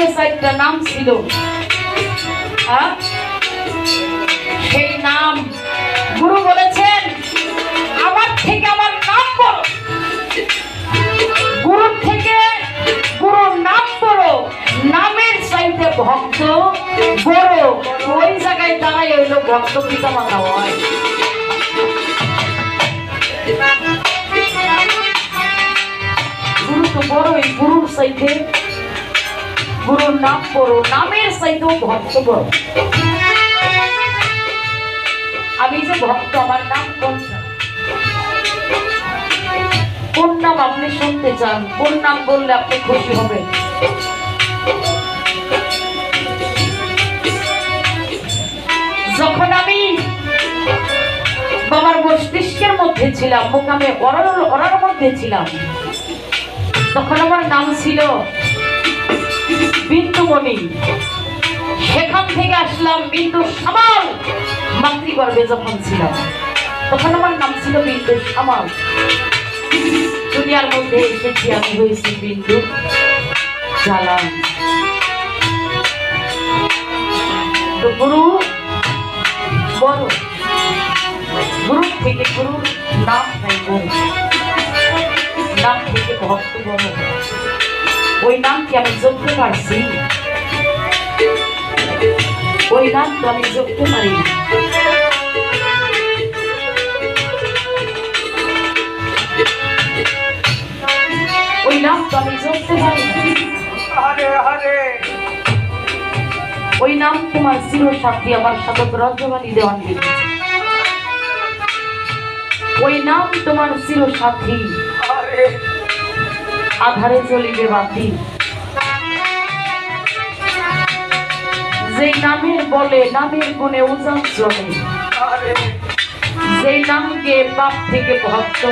সঙ্গে চারটা নাম ছিল? সেই নাম। গুরু বলেছেন, আমার থেকে আমার নাম বলো গুরুর থেকে গুরুর নাম বড় নামের চাইতে ভক্ত বড় ওই জায়গায় দাঁড়াই হইল ভক্ত পিতা মাতা হয়। গুরু তো বড়ই, গুরুর চাইতে গুরুর নাম করো, নামের চাইতেও ভক্ত বড় আমি যে ভক্ত, আমার নাম কোনটা কোন নাম আপনি শুনতে চান? কোন নাম বললে আপনি খুশি হবেন? যখন আমি বাবার মস্তিষ্কের মধ্যে ছিলাম মোকামে অরার অরার মধ্যে ছিলাম, তখন আমার নাম ছিল বিন্দুমণি সেখান থেকে আসলাম বিন্দু সামাল। মাতৃগর্ভে যখন ছিলাম তখন আমার নাম ছিল বিন্দু সামাল। দুনিয়ার মধ্যে এসেছি আমি হয়েছি বিন্দু জালাম তো গুরু বড় গুরু থেকে গুরুর নাম নাই বড় নাম থেকে ভক্ত বড় ওই নাম কি আমি জপতে পারছি? ওই নাম তো আমি জপতে পারি ওই নাম তো আমি জপতে পারি ওই নাম তোমার চির সাথী আমার সাধক রজবানী দেওয়ান দিয়েছে। ওই নাম তোমার চির সাথী আধারে চলিবে বাতি। যেই নামের বলে, নামের গুণে উজান হরে যেই নামকে পাপ থেকে ভক্ত